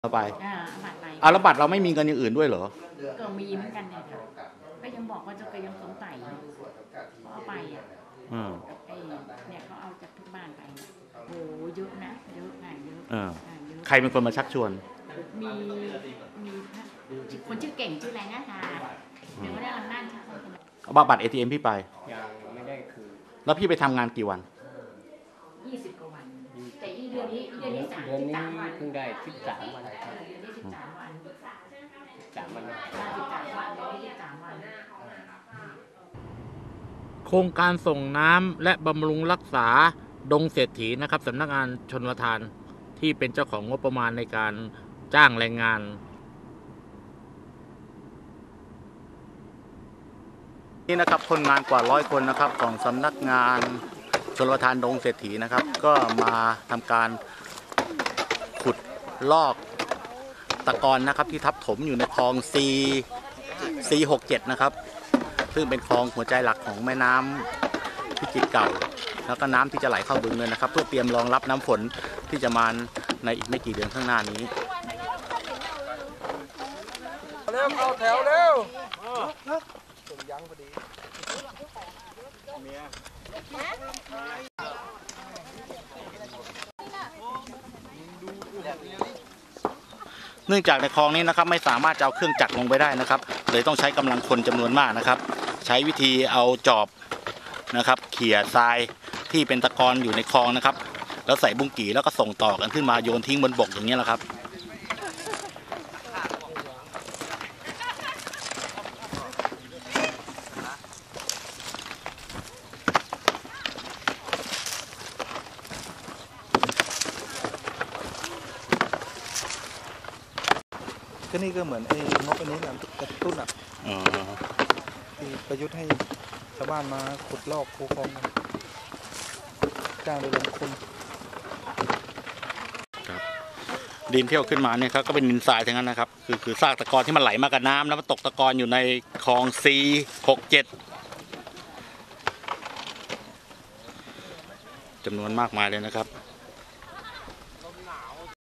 เอาไปอ่าเอาบัตรไปอะแล้วบัตรเราไม่มีเงินอย่างอื่นด้วยเหรอ ก็มีเหมือนกันเนี่ยค่ะก็ยังบอกว่าจะก็ยังสงสัยอยู่เขาเอาไปอะอืม ไอ้เนี่ยเขาเอาจากทุกบ้านไปเนี่ยโอ้โหเยอะนะเยอะอะเยอะเอออะเยอะ ใครเป็นคนมาชักชวน มีมีพระคนชื่อเก่งชื่ออะไรนะคะเดี๋ยวไม่ได้ลำนั่นค่ะคนเอาบัตรเอทีเอ็มพี่ไป ยังไม่ได้คืนแล้วพี่ไปทำงานกี่วัน ยี่สิบกว่าวัน แต่อีเดือนนี้อี เดือนนี้สามเดือนสิบนี้สามวันเพิ่งได้สิบสามวันเออเดือนนี้สิบสามวันสามวันห้าสิบสามวันเดือนนี้สิบสามวันโครงการส่งน้ำและบำรุงรักษาดงเศรษฐีนะครับสำนักงานชนประทานที่เป็นเจ้าของงบประมาณในการจ้างแรงงาน นี่นะครับคนงานกว่าร้อยคนนะครับของสำนักงานชนประทานดงเศรษฐีนะครับ ก็มาทำการขุด ลอกตะกอนนะครับที่ทับถมอยู่ในคลองซีซีหกเจ็ดนะครับ ซึ่งเป็นคลองหัวใจหลักของแม่น้ำพิจิตรเก่า แล้วก็น้ำที่จะไหลเข้าบึงเลยนะครับ เพื่อเตรียมรองรับน้ำฝนที่จะมาในอีกไม่กี่เดือนข้างหน้านี้เร็วเข้าแถวเร็วเนื่องจากในคลองนี้นะครับไม่สามารถจะเอาเครื่องจักรลงไปได้นะครับ เลยต้องใช้กำลังคนจำนวนมากนะครับ ใช้วิธีเอาจอบนะครับ เขี่ยทรายที่เป็นตะกอนอยู่ในคลองนะครับ แล้วใส่บุ้งกี่แล้วก็ส่งต่อกันขึ้นมาโยนทิ้งบนบกอย่างนี้แหละครับ ก็นี่ก็เหมือนไอ้งบอันนี้นะกระตุ้นอะอ๋อที่ประยุทธ์ให้ชาวบ้านมาขุดลอกคูคลองกันจ้างโดยลงทุนดินที่เอาขึ้นมาเนี่ยครับก็เป็นดินทรายทั้งนั้นนะครับ คือคือซากตะกอนที่มันไหลมากับน้ำแล้วมันตกตะกอนอยู่ในคลองซีหกเจ็ดจำนวนมากมายเลยนะครับ